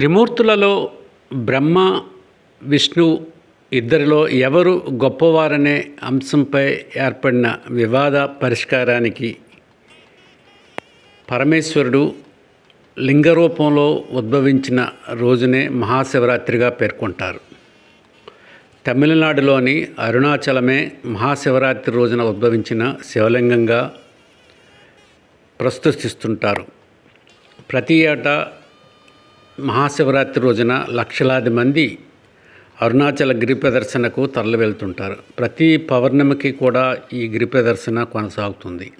త్రిమూర్తులలో బ్రహ్మ విష్ణు ఇద్దరిలో ఎవరు గొప్పవారనే అంశంపై ఏర్పడిన వివాద పరిష్కారానికి పరమేశ్వరుడు లింగ రూపంలో ఉద్భవించిన రోజునే మహాశివరాత్రిగా పేర్కొంటారు. తమిళనాడులోని అరుణాచలమే మహాశివరాత్రి రోజున ఉద్భవించిన శివలింగంగా ప్రస్తుతిస్తుంటారు. ప్రతి ఏటా మహాశివరాత్రి రోజున లక్షలాది మంది అరుణాచల గిరి ప్రదర్శనకు తరలి వెళ్తుంటారు ప్రతి పౌర్ణమికి కూడా ఈ గిరి ప్రదర్శన కొనసాగుతుంది.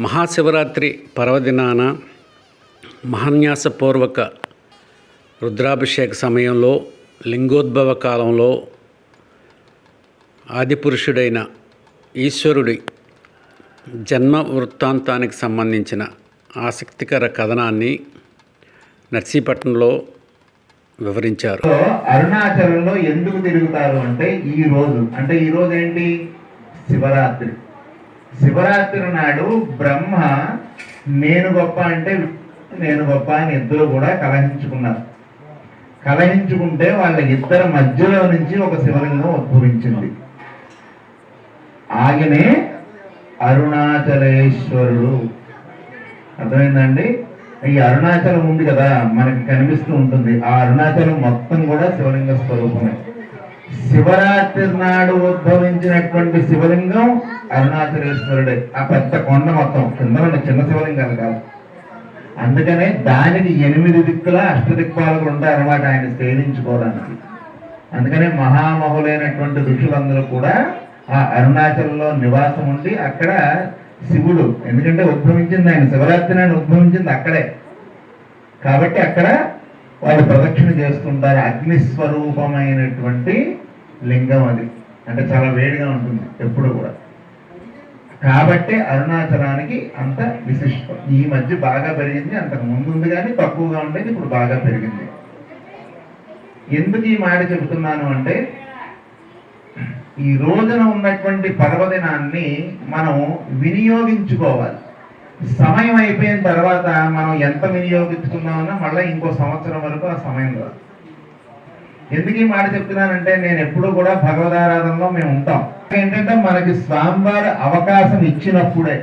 మహాశివరాత్రి పర్వదినాన మహాన్యాసపూర్వక రుద్రాభిషేక సమయంలో లింగోద్భవ కాలంలో ఆదిపురుషుడైన ఈశ్వరుడి జన్మ వృత్తాంతానికి సంబంధించిన ఆసక్తికర కథనాన్ని నర్సీపట్నంలో వివరించారు. అరుణాచలంలో ఎందుకు తిరుగుతారు అంటే ఈ రోజు అంటే ఈ రోజు ఏంటి? శివరాత్రి. శివరాత్రి నాడు బ్రహ్మ నేను గొప్ప అంటే నేను గొప్ప అని ఇద్దరు కూడా కలహించుకున్నారు. కలహించుకుంటే వాళ్ళ ఇద్దరి మధ్యలో నుంచి ఒక శివలింగం ఉద్భవించింది. ఆగినే అరుణాచలేశ్వరుడు. అర్థమైందండి ఈ అరుణాచలం ఉంది కదా మనకి కనిపిస్తూ ఉంటుంది. ఆ అరుణాచలం మొత్తం కూడా శివలింగ స్వరూపమే. శివరాత్రి నాడు ఉద్భవించినటువంటి శివలింగం అరుణాచలేశ్వరుడే. ఆ పెద్ద కొండ మొత్తం కింద ఉన్న చిన్న శివలింగాలు కాదు. అందుకనే దానికి ఎనిమిది దిక్కుల అష్టదిక్పాలకు ఉంటారన్నమాట ఆయన సేవించుకోవడానికి అందుకనే మహామహులైనటువంటి ఋషులందరూ కూడా ఆ అరుణాచలంలో నివాసం ఉండి అక్కడ శివుడు. ఎందుకంటే ఉద్భవించింది ఆయన. శివరాత్రి నాయన ఉద్భవించింది అక్కడే. కాబట్టి అక్కడ వాళ్ళు ప్రదక్షిణ చేస్తుంటారు. అగ్ని స్వరూపమైనటువంటి లింగం అది. అంటే చాలా వేడిగా ఉంటుంది ఎప్పుడు కూడా. కాబట్టి అరుణాచలానికి అంత విశిష్టం. ఈ మధ్య బాగా పెరిగింది. అంతకు ముందు ఉంది కానీ తక్కువగా ఉండేది ఇప్పుడు బాగా పెరిగింది. ఎందుకు ఈ మాట చెబుతున్నాను అంటే ఈ రోజున ఉన్నటువంటి పర్వదినాన్ని మనం వినియోగించుకోవాలి. సమయం అయిపోయిన తర్వాత మనం ఎంత వినియోగించుకున్నామన్నా మళ్ళీ ఇంకో సంవత్సరం వరకు ఆ సమయం రాదు. ఎందుకు ఈ మాట చెప్తున్నానంటే నేను ఎప్పుడు కూడా భగవదారాధనలో మేము ఉంటాం. ఏంటంటే మనకి స్వామివారి అవకాశం ఇచ్చినప్పుడే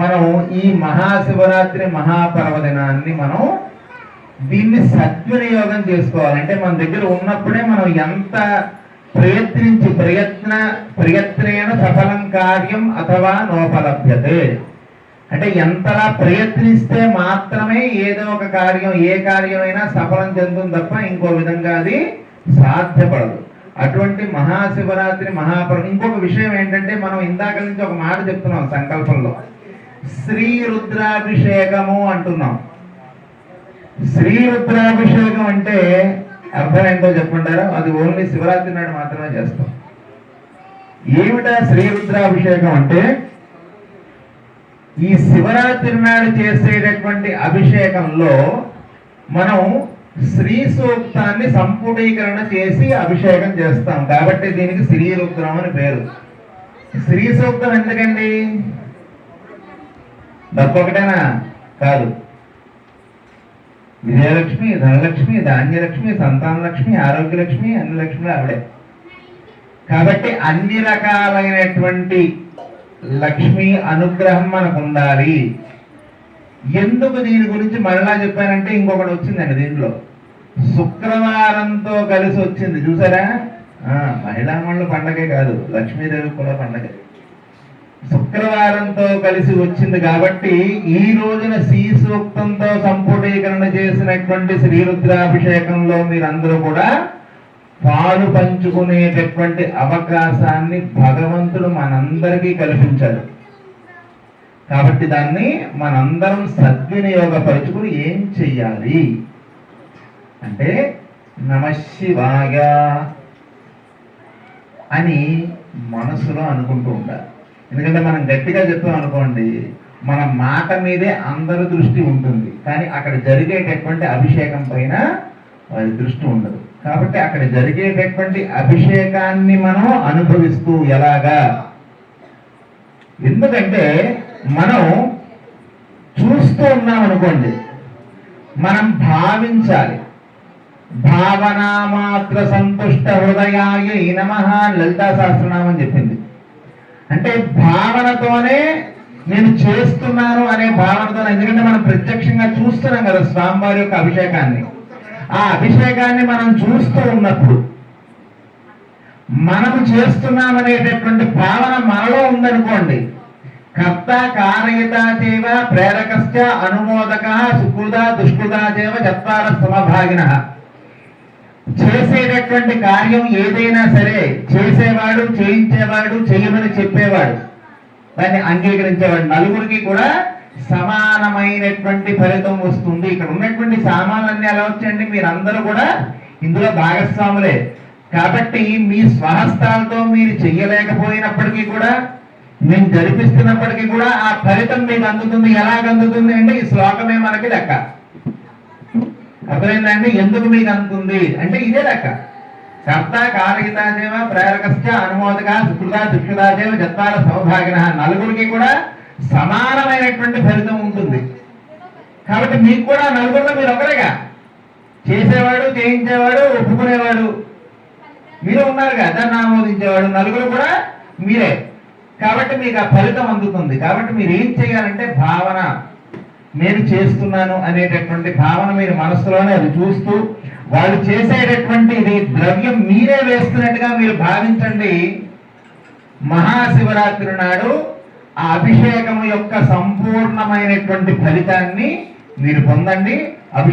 మనం ఈ మహాశివరాత్రి మహాపర్వదినాన్ని మనం దీన్ని సద్వినియోగం చేసుకోవాలంటే మన దగ్గర ఉన్నప్పుడే మనం ఎంత ప్రయత్నించి ప్రయత్న ప్రయత్నేన సఫలం కార్యం అథవా నోపలభ్యతే. అంటే ఎంతలా ప్రయత్నిస్తే మాత్రమే ఏదో ఒక కార్యం ఏ కార్యమైనా సఫలం చెందుతుంది తప్ప ఇంకో విధంగా అది సాధ్యపడదు. అటువంటి మహాశివరాత్రి మహాపర్వ. ఇంకొక విషయం ఏంటంటే మనం ఇందాక నుంచి ఒక మాట చెప్తున్నాం సంకల్పంలో. శ్రీ రుద్రాభిషేకము అంటున్నాం. శ్రీ రుద్రాభిషేకం అంటే అర్థం ఏంటో చెప్పుంటారో అది ఓన్లీ శివరాత్రి నాడు మాత్రమే చేస్తాం. ఏమిటా శ్రీ రుద్రాభిషేకం అంటే? ఈ శివరాత్రి నాడు చేసేటటువంటి అభిషేకంలో మనం శ్రీ సూక్తాన్ని సంపూడీకరణ చేసి అభిషేకం చేస్తాం. కాబట్టి దీనికి శ్రీ రుద్రం అని పేరు. శ్రీ సూక్తం ఎందుకండి డబ్బొకటేనా కాదు. విజయలక్ష్మి ధనలక్ష్మి ధాన్యలక్ష్మి సంతానలక్ష్మి ఆరోగ్యలక్ష్మి అన్ని లక్ష్మి ఆవిడే. కాబట్టి అన్ని రకాలైనటువంటి లక్ష్మి అనుగ్రహం మనకు ఉండాలి. ఎందుకు దీని గురించి మళ్ళా చెప్పానంటే ఇంకొకటి వచ్చిందండి దీంట్లో. శుక్రవారంతో కలిసి వచ్చింది. చూసారా? మహిళామణుల పండగే కాదు. లక్ష్మీదేవి కూడా పండగే. శుక్రవారంతో కలిసి వచ్చింది కాబట్టి ఈ రోజున శ్రీ సూక్తంతో సంపుటీకరణ చేసినటువంటి శ్రీ రుద్రాభిషేకంలో మీరందరూ కూడా పాలు పంచుకునేటటువంటి అవకాశాన్ని భగవంతుడు మనందరికీ కల్పించాడు. కాబట్టి దాన్ని మనందరం సద్వినియోగపరుచుకుని ఏం చెయ్యాలి? అంటే నమశివాయ అని మనసులో అనుకుంటూ ఉండాలి. ఎందుకంటే మనం గట్టిగా చెప్పాం అనుకోండి మన మాట మీదే అందరి దృష్టి ఉంటుంది. కానీ అక్కడ జరిగేటటువంటి అభిషేకం పైన వారి దృష్టి ఉండదు. కాబట్టి అక్కడ జరిగేటటువంటి అభిషేకాన్ని మనం అనుభవిస్తూ ఎలాగా? ఎందుకంటే మనం చూస్తూ ఉన్నాం అనుకోండి మనం భావించాలి. భావనామాత్ర సంతుష్ట హృదయాయ నమ లలితా సహస్రనామం చెప్పింది. అంటే భావనతోనే నేను చేస్తున్నాను అనే భావనతో ఎందుకంటే మనం ప్రత్యక్షంగా చూస్తున్నాం కదా స్వామివారి యొక్క అభిషేకాన్ని. ఆ అభిషేకాన్ని మనం చూస్తూ ఉన్నప్పుడు మనము చేస్తున్నామనేటటువంటి భావన మనలో ఉందనుకోండి. కర్త కారయత చేవ అనుమోదక సుకృత దుష్కృత చేవ చత్వార సమభాగిన. చేసేటటువంటి కార్యం ఏదైనా సరే చేసేవాడు చేయించేవాడు చేయమని చెప్పేవాడు. దాన్ని అంగీకరించేవాడు. నలుగురికి కూడా సమానమైనటువంటి ఫలితం వస్తుంది. ఇక్కడ ఉన్నటువంటి సామాన్లన్నీ ఎలా వచ్చండి మీరందరూ కూడా ఇందులో భాగస్వాములే. కాబట్టి మీ స్వహస్తాలతో మీరు చెయ్యలేకపోయినప్పటికీ కూడా మేము జరిపిస్తున్నప్పటికీ కూడా ఆ ఫలితం మీకు అందుతుంది. ఎలాగ అందుతుంది అంటే ఈ శ్లోకమే మనకి లెక్క. అర్థమైందండి? ఎందుకు మీకు అందుతుంది అంటే ఇదే లెక్క. కర్త కారయితాదేవ ప్రేరకస్య అనుమోదక సుకృత దుష్కృతాదేవ జత్వాల సౌభాగిన నలుగురికి కూడా సమానమైనటువంటి ఫలితం ఉంటుంది. కాబట్టి మీకు కూడా నలుగురిలో మీరు ఒకరేగా. చేసేవాడు చేయించేవాడు ఒప్పుకునేవాడు. మీరు ఉన్నారుగా. దాన్ని ఆమోదించేవాడు. నలుగురు కూడా మీరే. కాబట్టి మీకు ఆ ఫలితం అందుతుంది. కాబట్టి మీరు ఏం చేయాలంటే భావన. నేను చేస్తున్నాను అనేటటువంటి భావన మీరు మనసులోనే అది చూస్తూ వాళ్ళు చేసేటటువంటి ఇది ద్రవ్యం మీరే వేస్తున్నట్టుగా మీరు భావించండి. మహాశివరాత్రి నాడు ఆ అభిషేకం యొక్క సంపూర్ణమైనటువంటి ఫలితాన్ని మీరు పొందండి. అభిషేకం